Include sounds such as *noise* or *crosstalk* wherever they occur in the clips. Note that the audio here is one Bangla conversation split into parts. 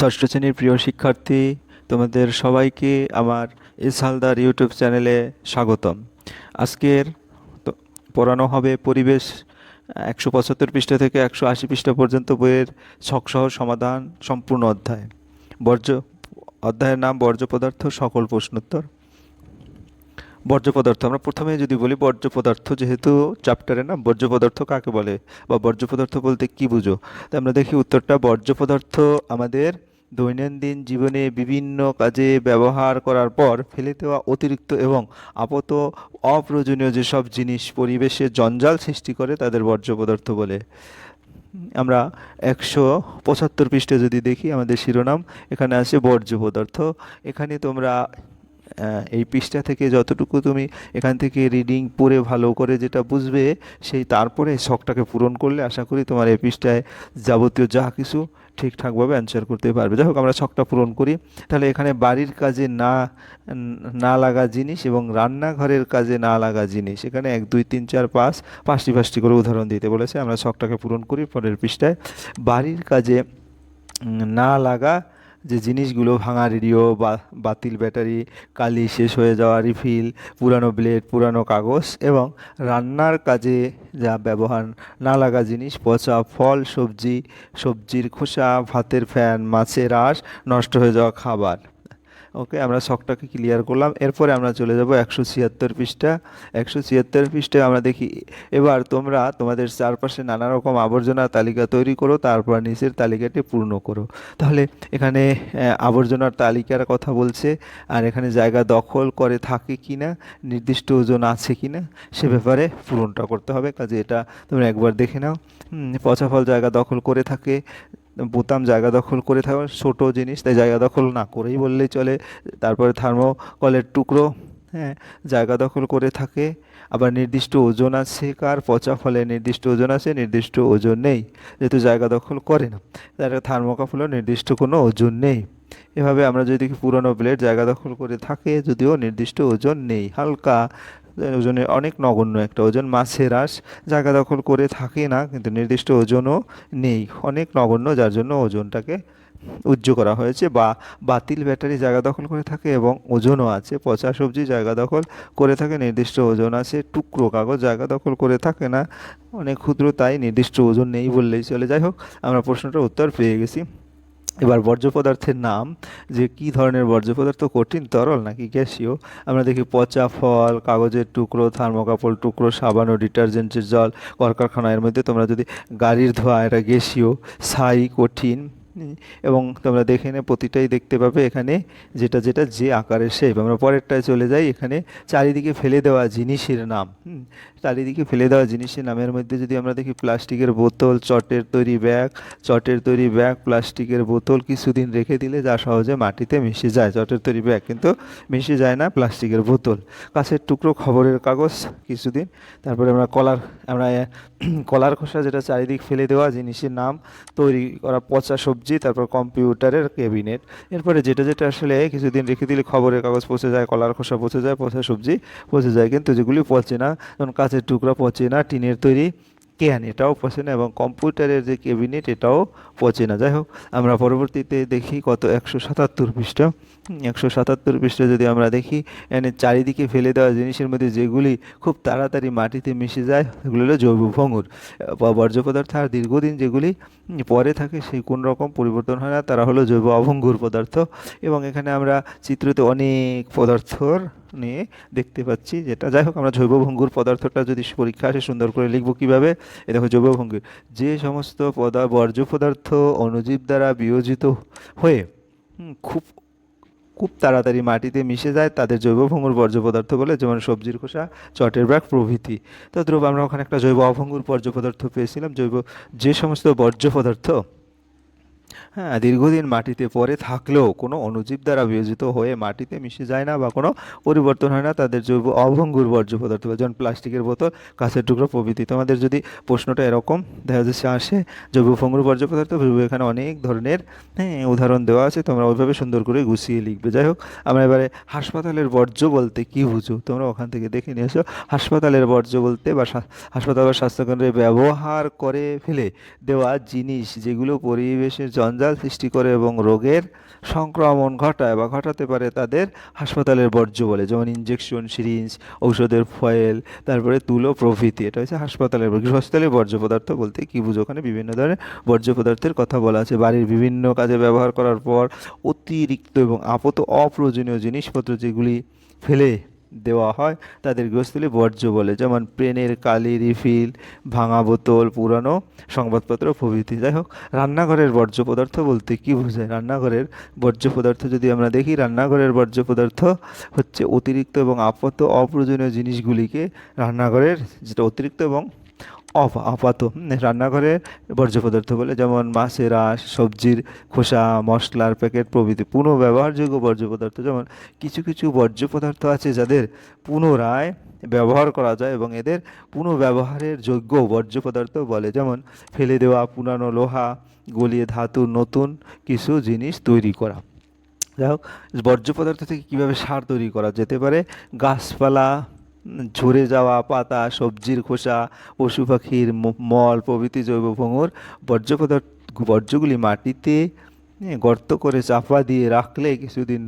ষষ্ঠ শ্রেণির প্রিয় শিক্ষার্থী, তোমাদের সবাইকে আমার এস হালদার ইউটিউব চ্যানেলে স্বাগতম। আজকের পড়ানো হবে পরিবেশ একশো পঁচাত্তর পৃষ্ঠা থেকে একশো আশি পৃষ্ঠা পর্যন্ত বইয়ের ছকসহ সমাধান সম্পূর্ণ অধ্যায়। বর্জ্য, অধ্যায়ের নাম বর্জ্য পদার্থ, সকল প্রশ্নোত্তর। বর্জ্য পদার্থ। আমরা প্রথমে যদি বলি বর্জ্য পদার্থ, যেহেতু চ্যাপ্টারের নাম বর্জ্য পদার্থ কাকে বলে বা বর্জ্য পদার্থ বলতে কি বুঝো? তো আমরা দেখি উত্তরটা, বর্জ্য পদার্থ আমাদের দৈনন্দিন জীবনে বিভিন্ন কাজে ব্যবহার করার পর ফেলে দেওয়া অতিরিক্ত এবং আপাত অপ্রয়োজনীয় যেসব জিনিস পরিবেশে জঞ্জাল সৃষ্টি করে, তাদের বর্জ্য পদার্থ বলে। আমরা একশো পঁচাত্তর পৃষ্ঠে যদি দেখি আমাদের শিরোনাম, এখানে আছে বর্জ্য পদার্থ। এখানে তোমরা এই পৃষ্ঠা থেকে যতটুকু তুমি এখান থেকে রিডিং পড়ে ভালো করে যেটা বুঝবে, সেই তারপরে শখটাকে পূরণ করলে আশা করি তোমার এই পৃষ্ঠায় যাবতীয় যা কিছু ঠিকঠাকভাবে অ্যান্সার করতে পারবে। যাই হোক, আমরা শখটা পূরণ করি। তাহলে এখানে বাড়ির কাজে না না লাগা জিনিস এবং রান্নাঘরের কাজে না লাগা জিনিস। এখানে এক, দুই, তিন, চার, পাঁচ, পাঁচটি পাঁচটি করে উদাহরণ দিতে বলেছে। আমরা শখটাকে পূরণ করি পরের পৃষ্ঠায়। বাড়ির কাজে না লাগা যে জিনিসগুলো ভাঙা রেডিও বা বাতিল ব্যাটারি, কালি শেষ হয়ে যাওয়া রিফিল, পুরানো ব্লেড, পুরানো কাগজ এবং রান্নার কাজে যা ব্যবহার না লাগা জিনিস, পচা ফল, সবজি, সবজির খোসা, ভাতের ফ্যান, মাছের আঁশ, নষ্ট হয়ে যাওয়া খাবার। ওকে আমরা শখটাকে ক্লিয়ার করলাম। এরপরে আমরা চলে যাব একশো ছিয়াত্তর পৃষ্ঠা। একশো ছিয়াত্তর পৃষ্ঠায় আমরা দেখি, এবার তোমরা তোমাদের চারপাশে নানা রকম আবর্জনার তালিকা তৈরি করো, তারপর নিচের তালিকাটি পূর্ণ করো। তাহলে এখানে আবর্জনার তালিকার কথা বলছে, আর এখানে জায়গা দখল করে থাকে কি না নির্দিষ্ট ওজন আছে কি না সে ব্যাপারে পূরণটা করতে হবে। কাজে এটা তোমরা একবার দেখে নাও। পচা ফল জায়গা দখল করে থাকে বোতাম জায়গা দখল করে থাকা ছোটো জিনিস, তাই জায়গা দখল না করেই বললেই চলে। তারপরে থার্মোকলের টুকরো হ্যাঁ জায়গা দখল করে থাকে। আবার নির্দিষ্ট ওজন আছে কার? পচা ফলে নির্দিষ্ট ওজন আছে, নির্দিষ্ট ওজন নেই। যেহেতু জায়গা দখল করে না, তার থার্মোকাফলেও নির্দিষ্ট কোনো ওজন নেই। এভাবে আমরা যদি পুরনো ব্লেড জায়গা দখল করে থাকে, যদিও নির্দিষ্ট ওজন নেই, হালকা ওজনে অনেক নগণ্য একটা ওজন মাছের আঁশ জায়গা দখল করে থাকে না, কিন্তু নির্দিষ্ট ওজনও নেই, অনেক নগণ্য, যার জন্য ওজনটাকে উজ্জ করা হয়েছে বা বাতিল ব্যাটারি জায়গা দখল করে থাকে এবং ওজনও আছে, পচা সবজি জায়গা দখল করে থাকে, নির্দিষ্ট ওজন আছে, টুকরো কাগজ জায়গা দখল করে থাকে না, অনেক ক্ষুদ্র, তাই নির্দিষ্ট ওজন নেই বললেই চলে। যাই হোক, আমরা প্রশ্নটার উত্তর পেয়ে গেছি। এবার বর্জ্য পদার্থের নাম, যে কি ধরনের বর্জ্য পদার্থ কঠিন, তরল নাকি গ্যাসীয়? আমরা দেখি পচা ফল, কাগজের টুকরো, থার্মোকাপল টুকরো, সাবান ও ডিটারজেন্টের জল, কলকারখানা। এর মধ্যে তোমরা যদি গাড়ির ধোয়া, এটা গ্যাসীয় ছাই কঠিন। এবং তোমরা দেখে নে প্রতিটাই দেখতে পাবে এখানে, যেটা যেটা যে আকারের শেপ আমরা পরেরটায় চলে যাই, এখানে চারিদিকে ফেলে দেওয়া জিনিসের নাম। চারিদিকে ফেলে দেওয়া জিনিসের নামের মধ্যে যদি আমরা দেখি প্লাস্টিকের বোতল, চটের তৈরি ব্যাগ, চটের তৈরি ব্যাগ, প্লাস্টিকের বোতল কিছুদিন রেখে দিলে যা সহজে মাটিতে মিশে যায়। চটের তৈরি ব্যাগ কিন্তু মিশে যায় না প্লাস্টিকের বোতল। কাছের টুকরো খবরের কাগজ কিছুদিন। তারপরে আমরা কলার আমরা কলার খোসা যেটা চারিদিক ফেলে দেওয়া জিনিসের নাম, তৈরি করা পচা সবজি তারপর কম্পিউটারের ক্যাবিনেট। এরপরে যেটা যেটা আসলে কিছুদিন রেখে দিলে খবরের কাগজ পচে যায়, কলার খোসা পচে যায়, পচা সবজি পচে যায়, কিন্তু যেগুলি পচে না, যেমন কাঁচের টুকরা পচে না, টিনের তৈরি ক্যান এটাও পচে না এবং কম্পিউটারের যে ক্যাবিনেট এটাও পচে না। যাই হোক, আমরা পরবর্তীতে দেখি কত একশো সাতাত্তর পৃষ্ঠা। একশো সাতাত্তর পৃষ্ঠা যদি আমরা দেখি এনে চারিদিকে ফেলে দেওয়া জিনিসের মধ্যে যেগুলি খুব তাড়াতাড়ি মাটিতে মিশে যায়, সেগুলো হলো জৈব ভঙ্গুর বর্জ্য পদার্থ। আর দীর্ঘদিন যেগুলি পরে থাকে সেই কোন রকম পরিবর্তন হয় না। তারা হলো জৈব অভঙ্গুর পদার্থ এবং এখানে আমরা চিত্রতে অনেক পদার্থর নিয়ে দেখতে পাচ্ছি যেটা। যাই হোক, আমরা জৈব ভঙ্গুর পদার্থটা যদি পরীক্ষা আসে সুন্দর করে লিখব কীভাবে? এ দেখো, জৈব ভঙ্গুর যে সমস্ত পদা, বর্জ্য পদার্থ অণুজীব দ্বারা বিয়োজিত হয়ে খুব খুব তাড়াতাড়ি মাটিতে মিশে যায়, তাদের জৈব ভঙ্গুর বর্জ্য পদার্থ বলে, যেমন সবজির খোসা, চটের ব্যাগ প্রভৃতি। তদ্রূপ আমরা ওখানে একটা জৈব অভঙ্গুর বর্জ্য পদার্থ পেয়েছিলাম। জৈব যে সমস্ত বর্জ্য পদার্থ হ্যাঁ দীর্ঘদিন মাটিতে পড়ে থাকলেও কোনো অণুজীব দ্বারা বিয়োজিত হয়ে মাটিতে মিশে যায় না বা কোনো পরিবর্তন হয় না, তাদের জৈব অভঙ্গুর বর্জ্য পদার্থ বলে। যেমন প্লাস্টিকের বোতল, কাঁচের টুকরো প্রভৃতি। তোমাদের যদি প্রশ্নটা এরকম, দেখা যাচ্ছে আসে, জৈব ভঙ্গুর বর্জ্য পদার্থ এখানে অনেক ধরনের হ্যাঁ উদাহরণ দেওয়া আছে, তোমরা ওইভাবে সুন্দর করে গুছিয়ে লিখবে। যাই হোক, আমরা এবারে হাসপাতালের বর্জ্য বলতে কি বুঝো তোমরা ওখান থেকে দেখে নিয়ে এসো। হাসপাতালের বর্জ্য বলতে বা হাসপাতাল বা স্বাস্থ্যকেন্দ্রে ব্যবহার করে ফেলে দেওয়া জিনিস, যেগুলো পরিবেশের জঞ্জাল জঞ্জাল সৃষ্টি করে এবং রোগের সংক্রমণ ঘটায় বা ঘটাতে পারে তাদের হাসপাতালের বর্জ্য বলে, যেমন ইঞ্জেকশন সিরিঞ্জ ঔষধের ফয়েল তারপরে তুলো প্রভৃতি। এটা হচ্ছে হাসপাতালের গৃহস্থালীর বর্জ্য পদার্থ বলতে কি বুঝো? ওখানে বিভিন্ন ধরনের বর্জ্য পদার্থের কথা বলা আছে। বাড়ির বিভিন্ন কাজে ব্যবহার করার পর অতিরিক্ত এবং আপত অপ্রয়োজনীয় জিনিসপত্র যেগুলি ফেলে দেওয়া হয়, তাদের গৃহস্থলী বর্জ্য বলে, যেমন পেনের কালি রিফিল, ভাঙা বোতল, পুরানো সংবাদপত্র প্রভৃতি। যাই হোক, রান্নাঘরের বর্জ্য পদার্থ বলতে কি বোঝায়? রান্নাঘরের বর্জ্য পদার্থ যদি আমরা দেখি, রান্নাঘরের বর্জ্য পদার্থ হচ্ছে অতিরিক্ত এবং আপত অপ্রয়োজনীয় জিনিসগুলিকে রান্নাঘরের, যেটা অতিরিক্ত এবং আপাত রান্নাঘরে বর্জ্য পদার্থ বলে যেমন মাছের আঁশ, সবজির খোসা, মশলার প্যাকেট প্রভৃতি পুনঃব্যবহারযোগ্য বর্জ্য পদার্থ। যেমন কিছু কিছু বর্জ্য পদার্থ আছে যাদের পুনরায় ব্যবহার করা যায় এবং এদের পুনঃব্যবহারের যোগ্য বর্জ্য পদার্থ বলে যেমন ফেলে দেওয়া পুরানো লোহা, গলিয়ে ধাতু, নতুন কিছু জিনিস তৈরি করা। যাই হোক, বর্জ্য পদার্থ থেকে কীভাবে সার তৈরি করা যেতে পারে? গাছপালা ঝরে যাওয়া পাতা, সবজির খোসা, পশু পাখির মল, প্রভৃতি জৈব ভঙ্গুর, বর্জ্য পদার্থ, বর্জ্যগুলি মাটিতে গর্ত করে চাপা দিয়ে রাখলে কিছুদিন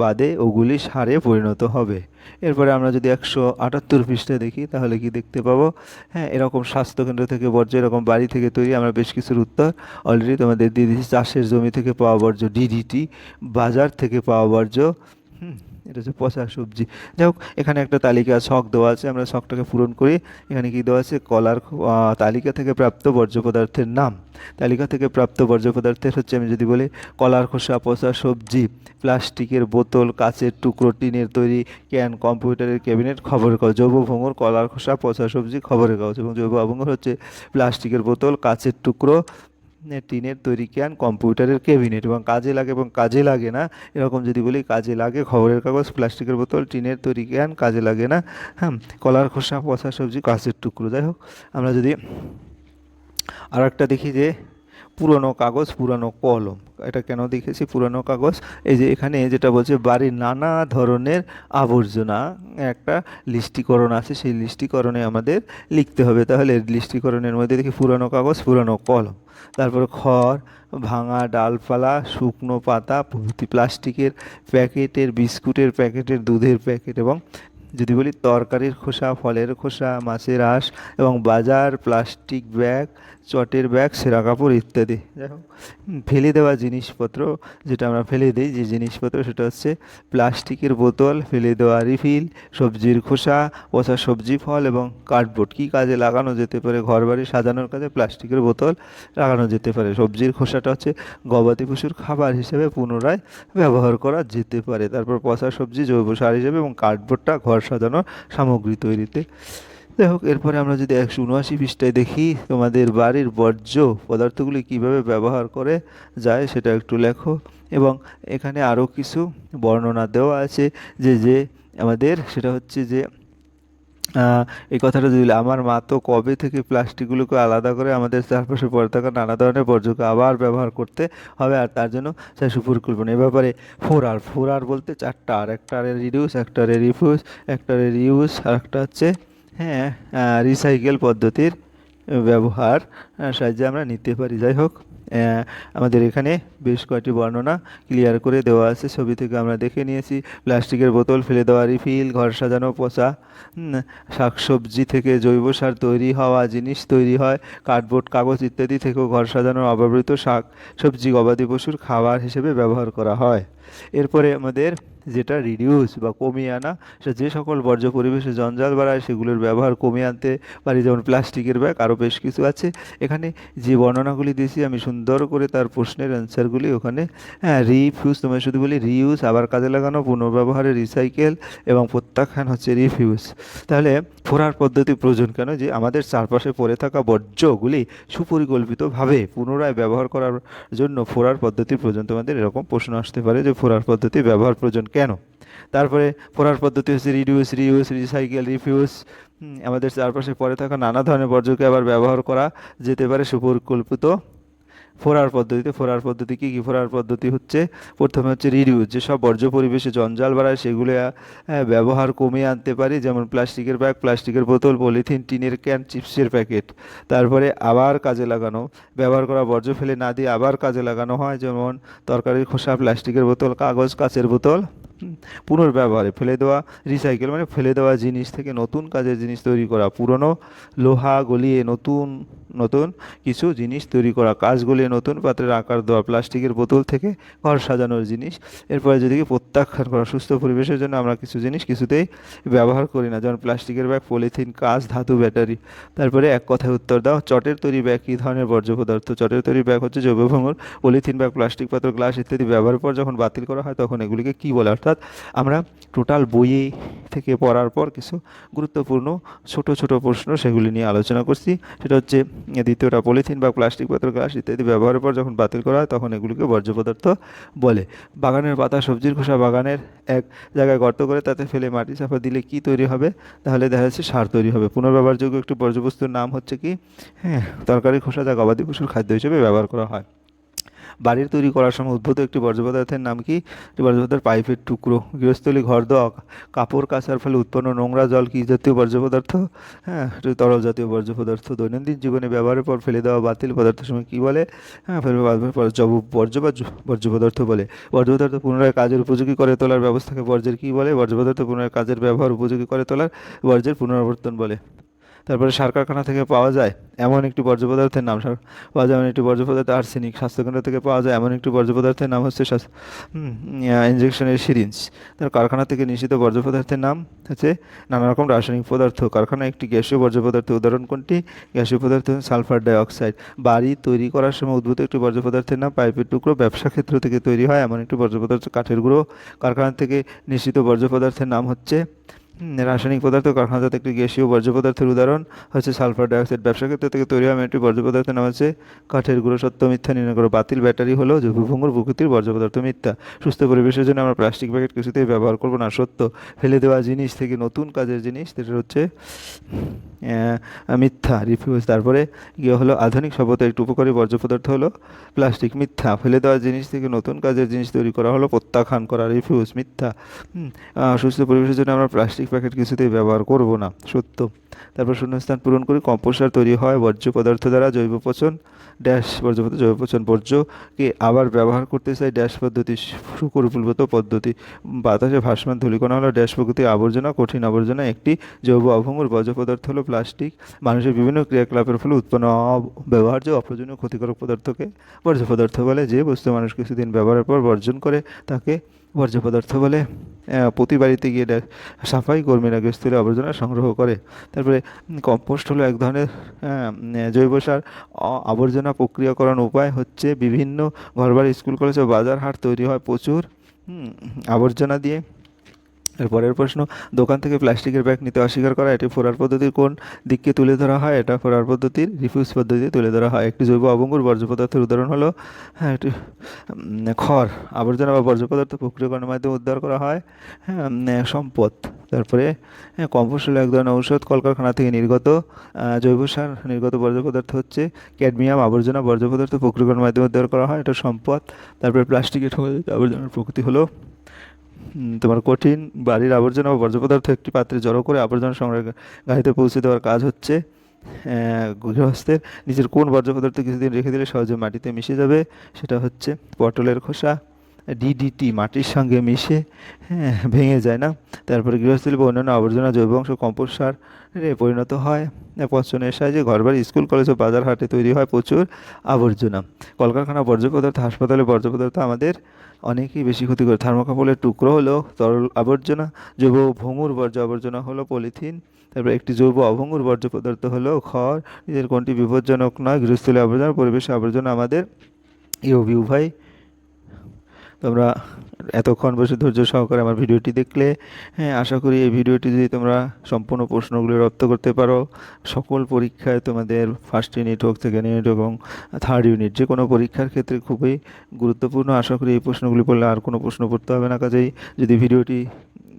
বাদে ওগুলি সারে পরিণত হবে। এরপরে আমরা যদি একশো আটাত্তর পৃষ্ঠা দেখি, তাহলে কি দেখতে পাবো? হ্যাঁ এরকম স্বাস্থ্যকেন্দ্র থেকে বর্জ্য, এরকম বাড়ি থেকে তৈরি আমরা বেশ কিছুর উত্তর। অলরেডি তোমাদের দিয়ে দিয়েছি চাষের জমি থেকে পাওয়া বর্জ্য ডিডিটি বাজার থেকে পাওয়া বর্জ্য, হুম এটা হচ্ছে পচা সবজি। যাই হোক, এখানে একটা তালিকা, শখ দেওয়া আছে। আমরা শখটাকে পূরণ করি। এখানে কি দেওয়া আছে? কলার তালিকা থেকে প্রাপ্ত বর্জ্য পদার্থের নাম। তালিকা থেকে প্রাপ্ত বর্জ্য পদার্থের হচ্ছে, আমি যদি বলি, কলার খোসা, পচা সবজি, প্লাস্টিকের বোতল, কাচের টুকরো, টিনের তৈরি ক্যান, কম্পিউটারের ক্যাবিনেট, খবরের কাগজ, জৈব ভঙ্গুর, কলার খোসা, পচা সবজি, খবরের কাগজ এবং জৈব অভঙ্গুর হচ্ছে, প্লাস্টিকের বোতল, কাচের টুকরো টিনের তৈরি ক্যান কম্পিউটারের কেবিনেট এবং কাজে লাগে এবং কাজে লাগে না। এরকম যদি বলি কাজে লাগে, খবরের কাগজ, প্লাস্টিকের বোতল, টিনের তৈরি ক্যান কাজে লাগে না। হ্যাঁ কলার খোসা, পচা সবজি কাঁচের টুকরো। যাই হোক, আমরা যদি আর একটা দেখি যে পুরনো কাগজ, পুরনো কলম। এটা কেন দেখেছি? পুরনো কাগজ, এই যে এখানে যেটা বলছে, বাড়ির নানা ধরনের আবর্জনা, একটা লিস্টিকরণ আছে, সেই লিস্টিকরণে আমাদের লিখতে হবে। তাহলে লিস্টিকরণের মধ্যে দেখি পুরনো কাগজ, পুরনো কলম। তারপরে খড়, ভাঙা ডালপালা, শুকনো পাতা প্রভৃতি প্লাস্টিকের প্যাকেটের, বিস্কুটের প্যাকেটের, দুধের প্যাকেট এবং যদি বলি তরকারির খোসা, ফলের খোসা, মাছের আঁশ এবং বাজার প্লাস্টিক ব্যাগ চটের ব্যাগ, সেরা কাপড় ইত্যাদি। ফেলে দেওয়া জিনিসপত্র, যেটা আমরা ফেলে দিই, যে জিনিসপত্র সেটা হচ্ছে প্লাস্টিকের বোতল, ফেলে দেওয়া রিফিল, সবজির খোসা, পচা সবজি ফল এবং কার্ডবোর্ড। কী কাজে লাগানো যেতে পারে? ঘরবাড়ি সাজানোর কাজে প্লাস্টিকের বোতল লাগানো যেতে পারে। সবজির খোসাটা হচ্ছে গবাদি পশুর খাবার হিসেবে পুনরায় ব্যবহার করা যেতে পারে। তারপর পচা সবজি, জৈব সার হিসেবে এবং কার্ডবোর্ডটা ঘর সাজানোর সামগ্রী তৈরিতে যাই হোক, এরপরে আমরা যদি একশো উনআশি পৃষ্ঠায় দেখি তোমাদের বাড়ির বর্জ্য পদার্থগুলি কীভাবে ব্যবহার করে যায় সেটা একটু লেখো। এবং এখানে আরও কিছু বর্ণনা দেওয়া আছে যে যে আমাদের সেটা হচ্ছে যে এই কথাটা যদি আমার মা তো কবে থেকে প্লাস্টিকগুলোকে আলাদা করে আমাদের চারপাশে পড়ে থাকা নানা ধরনের বর্জ্যকে আবার ব্যবহার করতে হবে, আর তার জন্য সে সুপরিকল্পনা। এ ব্যাপারে ফোর আর ফোর আর বলতে চারটা, আর একটা রিডিউস, একটা রিফিউজ একটা রিউজ আর একটা হচ্ছে হ্যাঁ রিসাইকেল পদ্ধতির ব্যবহার সাহায্যে আমরা নিতে পারি। যাই হোক আমাদের এখানে বেশ কয়েকটি বর্ণনা ক্লিয়ার করে দেওয়া আছে। ছবি থেকে আমরা দেখে নিয়েছি, প্লাস্টিকের বোতল ফেলে দেওয়া রিফিল ঘর সাজানো, পচা শাকসবজি থেকে জৈব সার তৈরি হওয়া, জিনিস তৈরি হয়, কার্ডবোর্ড, কাগজ ইত্যাদি থেকেও ঘর সাজানোর অব্যবহৃত শাক, সবজি, গবাদি পশুর খাবার হিসেবে ব্যবহার করা হয়। এরপরে আমাদের যেটা রিডিউস বা কমিয়ে আনা, সেটা যে সকল বর্জ্য পরিবেশে জঞ্জাল বাড়ায়, সেগুলোর ব্যবহার কমিয়ে আনতে পারি, যেমন প্লাস্টিকের ব্যাগ, আরও বেশ কিছু আছে। এখানে যে বর্ণনাগুলি দিয়েছি, আমি সুন্দর করে তার প্রশ্নের অ্যান্সারগুলি ওখানে হ্যাঁ রিফিউজ তোমায় শুধু বলি রিউজ আবার কাজে লাগানো, পুনর্ব্যবহারে রিসাইকেল এবং প্রত্যাখ্যান হচ্ছে রিফিউজ তাহলে ফোরার পদ্ধতি প্রয়োজন কেন? যে আমাদের চারপাশে পড়ে থাকা বর্জ্যগুলি সুপরিকল্পিতভাবে পুনরায় ব্যবহার করার জন্য ফোরার পদ্ধতি প্রয়োজন তোমাদের এরকম প্রশ্ন আসতে পারে যে ফোরার পদ্ধতি ব্যবহার প্রয়োজন কেন? তারপরে ফোরার পদ্ধতি হচ্ছে রিডিউস রিউস রিসাইকেল রিফিউস আমাদের চারপাশে পরে থাকা নানা ধরনের বর্জ্যকে আবার ব্যবহার করা যেতে পারে সুপরিকল্পিত ফোরার পদ্ধতিতে, ফোরার পদ্ধতি কী কী? ফোরার পদ্ধতি হচ্ছে, প্রথমে হচ্ছে রিডিউস যেসব বর্জ্য পরিবেশে জঞ্জাল বাড়ায়, সেগুলো ব্যবহার কমিয়ে আনতে পারি। যেমন প্লাস্টিকের ব্যাগ প্লাস্টিকের বোতল পলিথিন টিনের ক্যান চিপসের প্যাকেট তারপরে আবার কাজে লাগানো। ব্যবহার করা বর্জ্য ফেলে না দিয়ে আবার কাজে লাগানো হয়। যেমন তরকারির খোসা, প্লাস্টিকের বোতল, কাগজ, কাচের বোতল। পুনর্ব্যবহারে ফেলে দেওয়া রিসাইকেল মানে ফেলে দেওয়া জিনিস থেকে নতুন কাজের জিনিস তৈরি করা। পুরনো লোহা গলিয়ে নতুন নতুন কিছু জিনিস তৈরি করা, কাজগুলি নতুন পাত্রের আকার দেওয়া, প্লাস্টিকের বোতল থেকে ঘর সাজানোর জিনিস। এরপরে যদি প্রত্যাখ্যান করা, সুস্থ পরিবেশের জন্য আমরা কিছু জিনিস কিছুতেই ব্যবহার করি না, যেমন প্লাস্টিকের ব্যাগ, পলিথিন, কাঁচ, ধাতু, ব্যাটারি। তারপরে এক কথায় উত্তর দাও, চটের তৈরি ব্যাগ কী ধরনের বর্জ্য পদার্থ? চটের তৈরি ব্যাগ হচ্ছে জৈব ভঙ্গুর, পলিথিন ব্যাগ, প্লাস্টিক পাত্র, গ্লাস ইত্যাদি ব্যবহার পর যখন বাতিল করা হয় তখন এগুলিকে কী বলে? অর্থাৎ আমরা টোটাল বইয়ে থেকে পড়ার পর কিছু গুরুত্বপূর্ণ ছোট ছোট প্রশ্ন সেগুলি নিয়ে আলোচনা করছি। সেটা হচ্ছে দ্বিতীয়টা পলিথিন বা প্লাস্টিক পাত্র গ্লাস ইত্যাদি ব্যবহারের পর যখন বাতিল করা হয়, তখন এগুলিকে বর্জ্য পদার্থ বলে। বাগানের পাতা, সবজির খোসা বাগানের এক জায়গায় গর্ত করে তাতে ফেলে মাটি চাপা দিলে কি তৈরি হবে? তাহলে দেখা যাচ্ছে সার তৈরি হবে। পুনর্ব্যবহারযোগ্য একটি বর্জ্যবস্তুর নাম হচ্ছে কি? হ্যাঁ তরকারি খোসা যা গবাদি পশুর খাদ্য হিসেবে ব্যবহার করা হয়। বাড়ির তৈরি করার সময় উদ্ভূত একটি বর্জ্য পদার্থের নাম কি? একটি বর্জ্য পদার্থের পাইপের টুকরো। গৃহস্থলী ঘর দেওয়া কাপড় কাচার ফলে উৎপন্ন নোংরা জল কি জাতীয় বর্জ্য পদার্থ হ্যাঁ তরল জাতীয় বর্জ্য পদার্থ দৈনন্দিন জীবনে ব্যবহারের পর ফেলে দেওয়া বাতিল পদার্থের সময় কী বলে? হ্যাঁ বর্জ্য বা বর্জ্য পদার্থ বলে। বর্জ্য পদার্থ পুনরায় কাজের উপযোগী করে তোলার ব্যবস্থাকে বর্জ্যের কী বলে? বর্জ্য পদার্থ পুনরায় কাজের ব্যবহার উপযোগী করে তোলার বর্জ্যের পুনরাবর্তন বলে। তারপরে সার কারখানা থেকে পাওয়া যায় এমন একটি বর্জ্য পদার্থের নাম সার পাওয়া যায়, এমন একটি বর্জ্য পদার্থ আর্সেনিক স্বাস্থ্যকেন্দ্র থেকে পাওয়া যায়, এমন একটি বর্জ্য পদার্থের নাম হচ্ছে ইঞ্জেকশনের সিরিঞ্জ। তার কারখানা থেকে নিষিদ্ধ বর্জ্য পদার্থের নাম হচ্ছে নানা রকম রাসায়নিক পদার্থ। কারখানা একটি গ্যাসীয় বর্জ্য পদার্থ উদাহরণ কোনটি? গ্যাসীয় পদার্থ সালফার ডাইঅক্সাইড। বাড়ি তৈরি করার সময় উদ্ভূত একটি বর্জ্য পদার্থের নাম পাইপের টুকরো। ব্যবসা ক্ষেত্র থেকে তৈরি হয় এমন একটি বর্জ্য পদার্থ কাঠের গুঁড়ো। কারখানা থেকে নিষিদ্ধ বর্জ্য পদার্থের নাম হচ্ছে রাসায়নিক পদার্থ কারখানা কারখানাজাত একটি গ্যাসীয় বর্জ্য পদার্থের উদাহরণ, হচ্ছে সালফার ডাইঅক্সাইড। ব্যবসা ক্ষেত্র থেকে তৈরি হয় একটি বর্জ্য পদার্থের নাম হচ্ছে কাঠের গুঁড়ো, সত্য মিথ্যা, নির্ণয় করো। বাতিল ব্যাটারি হলো জৈবভঙ্গুর প্রকৃতির বর্জ্য পদার্থ মিথ্যা। সুস্থ পরিবেশের জন্য আমরা প্লাস্টিক প্যাকেট কিছুতেই ব্যবহার করব না, সত্য। ফেলে দেওয়া জিনিস থেকে নতুন কাজের জিনিস, সেটা হচ্ছে মিথ্যা রিফিউজ তারপরে গিয়ে হলো আধুনিক সভ্যতার একটি উপকারী বর্জ্য পদার্থ হলো প্লাস্টিক, মিথ্যা। ফেলে দেওয়া জিনিস থেকে নতুন কাজের জিনিস তৈরি করা হলো প্রত্যাখ্যান করা রিফিউজ মিথ্যা। সুস্থ পরিবেশের জন্য আমরা প্লাস্টিক প্যাকেট কিছুতেই ব্যবহার করব না, সত্য। তারপর শূন্যস্থান পূরণ করি কম্পোস্ট সার তৈরি হয়, বর্জ্য পদার্থ দ্বারা জৈব পচন ড্যাশ বর্জ্য পদার্থ জৈব পচন বর্জ্যকে আবার ব্যবহার করতে চাই ড্যাশ পদ্ধতি সুকরুপূর্বত পদ্ধতি। বাতাসে ভাসমান ধূলিকণা হলো ড্যাশ প্রকৃতির আবর্জনা, কঠিন আবর্জনা, একটি জৈব অভঙ্গুর বর্জ্য পদার্থ হলো প্লাস্টিক মানুষের বিভিন্ন ক্রিয়াকলাপের ফলে উৎপন্ন ব্যবহার্য অপ্রয়োজনীয় ক্ষতিকারক পদার্থকে বর্জ্য পদার্থ বলে। যে বস্তু মানুষ কিছুদিন ব্যবহারের পর বর্জন করে, তাকে বর্জ্য পদার্থ বলে প্রতি বাড়িতে গিয়ে সাফাই কর্মীরা গৃহস্থলে আবর্জনা সংগ্রহ করে। তারপরে কম্পোস্ট হলো এক ধরনের জৈব সার। আবর্জনা প্রক্রিয়াকরণ উপায় হচ্ছে বিভিন্ন ঘরবাড়ি, স্কুল, কলেজ ও বাজার হাট তৈরি হয় প্রচুর আবর্জনা দিয়ে। পরের প্রশ্ন, দোকান থেকে প্লাস্টিকের ব্যাগ নিতে অস্বীকার করা, এটি ফোরার পদ্ধতির কোন দিককে তুলে ধরা হয়? এটা ফোরার পদ্ধতির, রিফিউজ পদ্ধতিতে তুলে ধরা হয়। একটি জৈব অবঙ্গুর বর্জ্য পদার্থের উদাহরণ হলো হ্যাঁ একটি খড়, আবর্জনা বা বর্জ্য পদার্থ প্রক্রিয়াকরণের মাধ্যমে উদ্ধার করা হয় হ্যাঁ সম্পদ। তারপরে হ্যাঁ কম্পোস্ট হলো এক ধরনের ঔষধ, কলকারখানা থেকে নির্গত জৈব সার, নির্গত বর্জ্য পদার্থ হচ্ছে ক্যাডমিয়াম, আবর্জনা বর্জ্য পদার্থ প্রক্রিয়াকরণের মাধ্যমে উদ্ধার করা হয়, এটা সম্পদ। তারপরে প্লাস্টিকের *laughs* আবর্জনার প্রকৃতি হলো তোমার কঠিন বাড়ির আবর্জনা বা বর্জ্য পদার্থ একটি পাত্রে জড়ো করে আবর্জনা সংগ্রহ গাড়িতে পৌঁছে দেওয়ার কাজ হচ্ছে। গৃহস্থের নিজের কোন বর্জ্য পদার্থ কিছুদিন রেখে দিলে সহজে মাটিতে মিশে যাবে, সেটা হচ্ছে পটলের খোসা। ডিডিটি মাটির সঙ্গে মিশে হ্যাঁ ভেঙে যায় না। তারপরে গৃহস্থলী বা অন্যান্য আবর্জনা জৈব অংশ কম্পোস্ট সারে পরিণত হয়। পচনের সাহায্যে ঘরবাড়ি, স্কুল, কলেজ ও বাজার হাটে তৈরি হয় প্রচুর আবর্জনা। কলকারখানা বর্জ্য পদার্থ হাসপাতালে বর্জ্য পদার্থ আমাদের অনেকই বেশি ক্ষতি করে। থার্মোকাপলের টুকরো হলো তরল আবর্জনা, জৈব ভঙ্গুর বর্জ্য আবর্জনা হলো পলিথিন। তারপর একটি জৈব অভঙ্গুর বর্জ্য পদার্থ হলো খড়। নিজের কোনটি বিপজ্জনক নয়, গৃহস্থলী আবর্জনা, পরিবেশ আবর্জনা আমাদের, ইউভি উভয় তোমরা এতক্ষণ বসে ধৈর্য সহকারে আমার ভিডিওটি দেখলে হ্যাঁ আশা করি এই ভিডিওটি যদি তোমরা সম্পূর্ণ প্রশ্নগুলি রপ্ত করতে পারো, সকল পরীক্ষায় তোমাদের ফার্স্ট ইউনিট হোক সেকেন্ড ইউনিট এবং থার্ড ইউনিট যে কোনো পরীক্ষার ক্ষেত্রে খুবই গুরুত্বপূর্ণ। আশা করি এই প্রশ্নগুলি পড়লে আর কোনো প্রশ্ন পড়তে হবে না। কাজেই যদি ভিডিওটি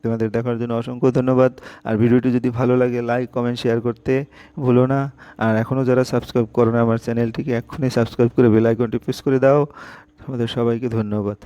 তোমাদের দেখার জন্য অসংখ্য ধন্যবাদ। আর ভিডিওটি যদি ভালো লাগে লাইক কমেন্ট শেয়ার করতে ভুলো না। আর এখনও যারা সাবস্ক্রাইব করো না, আমার চ্যানেলটিকে এক্ষুনি সাবস্ক্রাইব করে বেল আইকনটি প্রেস করে দাও। তোমাদের সবাইকে ধন্যবাদ।